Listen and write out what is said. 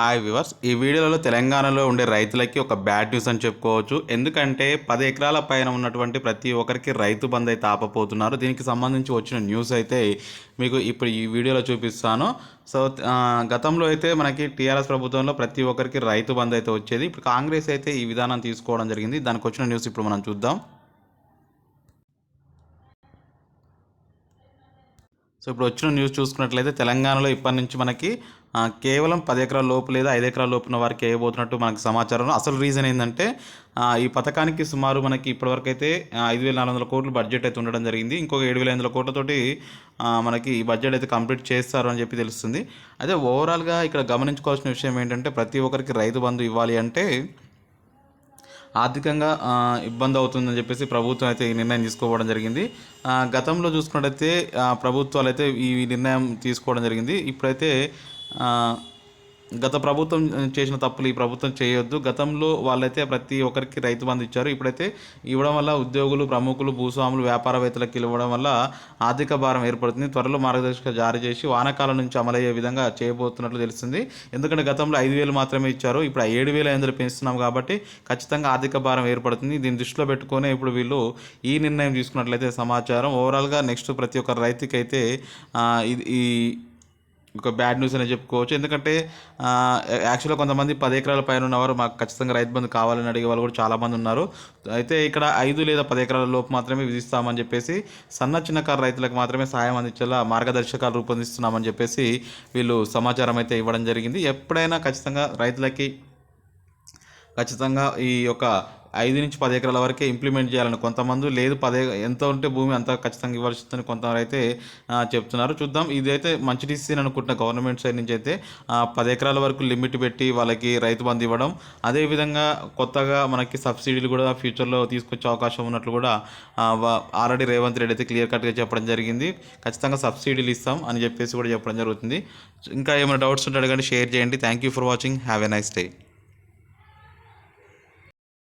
Hi viewers ఈ వీడియోలో తెలంగాణలో ఉండే రైతులకి ఒక బ్యాడ్ న్యూస్ అని చెప్పుకోవచ్చు. ఎందుకంటే పది ఎకరాల పైన ఉన్నటువంటి ప్రతి ఒక్కరికి రైతు బంద్ అయితే ఆపపోతున్నారు దీనికి సంబంధించి వచ్చిన న్యూస్ అయితే మీకు ఇప్పుడు ఈ వీడియోలో చూపిస్తాను. సో గతంలో అయితే మనకి టీఆర్ఎస్ ప్రభుత్వంలో ప్రతి ఒక్కరికి రైతు బంద్ అయితే వచ్చేది. ఇప్పుడు కాంగ్రెస్ అయితే ఈ విధానం తీసుకోవడం జరిగింది. దానికి వచ్చిన న్యూస్ ఇప్పుడు మనం చూద్దాం. సో ఇప్పుడు వచ్చిన న్యూస్ చూసుకున్నట్లయితే తెలంగాణలో ఇప్పటి నుంచి మనకి కేవలం పది ఎకరాల లోపు లేదా ఐదు ఎకరాల లోపున వారికి వేయబోతున్నట్టు మనకు సమాచారం. అసలు రీజన్ ఏంటంటే ఈ పథకానికి సుమారు మనకి ఇప్పటివరకు అయితే ఐదు వేల నాలుగు వందల కోట్లు బడ్జెట్ అయితే ఉండడం జరిగింది. ఇంకొక ఏడు వేల ఐదు వందల కోట్లతోటి మనకి ఈ బడ్జెట్ అయితే కంప్లీట్ చేస్తారు అని చెప్పి తెలుస్తుంది. అదే ఓవరాల్గా ఇక్కడ గమనించుకోవాల్సిన విషయం ఏంటంటే ప్రతి ఒక్కరికి రైతు బంధు ఇవ్వాలి అంటే ఆర్థికంగా ఇబ్బంది అవుతుందని చెప్పేసి ప్రభుత్వం అయితే ఈ నిర్ణయం తీసుకోవడం జరిగింది. గతంలో చూసుకున్నట్టయితే ప్రభుత్వాలు అయితే ఈ నిర్ణయం తీసుకోవడం జరిగింది. ఇప్పుడైతే గత ప్రభుత్వం చేసిన తప్పులు ఈ ప్రభుత్వం చేయొద్దు. గతంలో వాళ్ళైతే ప్రతి ఒక్కరికి రైతు బంధు ఇచ్చారు. ఇప్పుడైతే ఇవ్వడం వల్ల ఉద్యోగులు ప్రముఖులు భూస్వాములు వ్యాపారవేత్తలకు ఇవ్వడం వల్ల ఆర్థిక భారం ఏర్పడుతుంది. త్వరలో మార్గదర్శక జారీ చేసి వానాకాలం నుంచి అమలయ్యే విధంగా చేయబోతున్నట్లు తెలుస్తుంది. ఎందుకంటే గతంలో ఐదు వేలు మాత్రమే ఇచ్చారు. ఇప్పుడు ఏడు వేల ఐదు పెంచుతున్నాం కాబట్టి ఖచ్చితంగా ఆర్థిక భారం ఏర్పడుతుంది. దీన్ని దృష్టిలో పెట్టుకొని ఇప్పుడు వీళ్ళు ఈ నిర్ణయం తీసుకున్నట్లయితే సమాచారం. ఓవరాల్గా నెక్స్ట్ ప్రతి ఒక్క రైతుకైతే ఇది ఈ ఒక బ్యాడ్ న్యూస్ అని చెప్పుకోవచ్చు. ఎందుకంటే యాక్చువల్గా కొంతమంది పది ఎకరాల పైన ఉన్నవారు మాకు ఖచ్చితంగా రైతు బంధు కావాలని అడిగే వాళ్ళు కూడా చాలామంది ఉన్నారు. అయితే ఇక్కడ ఐదు లేదా పది ఎకరాల లోపు మాత్రమే విధిస్తామని చెప్పేసి సన్న చిన్నకారు రైతులకు మాత్రమే సహాయం అందించేలా మార్గదర్శకాలు రూపొందిస్తున్నామని చెప్పేసి వీళ్ళు సమాచారం అయితే ఇవ్వడం జరిగింది. ఎప్పుడైనా ఖచ్చితంగా రైతులకి ఖచ్చితంగా ఈ యొక్క ఐదు నుంచి పది ఎకరాల వరకే ఇంప్లిమెంట్ చేయాలని కొంతమంది లేదు పదే ఎంత ఉంటే భూమి అంత ఖచ్చితంగా ఇవ్వాల్సిందని కొంతమంది అయితే చెప్తున్నారు. చూద్దాం. ఇదైతే మంచి డిసిజన్ అనుకుంటున్న గవర్నమెంట్ సైడ్ నుంచి అయితే పది ఎకరాల వరకు లిమిట్ పెట్టి వాళ్ళకి రైతు బంధు ఇవ్వడం అదేవిధంగా కొత్తగా మనకి సబ్సిడీలు కూడా ఫ్యూచర్లో తీసుకొచ్చే అవకాశం ఉన్నట్లు కూడా ఆల్రెడీ రేవంత్ రెడ్డి అయితే క్లియర్ కట్గా చెప్పడం జరిగింది. ఖచ్చితంగా సబ్సిడీలు ఇస్తాం అని చెప్పేసి కూడా చెప్పడం జరుగుతుంది. ఇంకా ఏమైనా డౌట్స్ ఉంటే అడగండి షేర్ చేయండి. Thank you for watching. Have a nice day.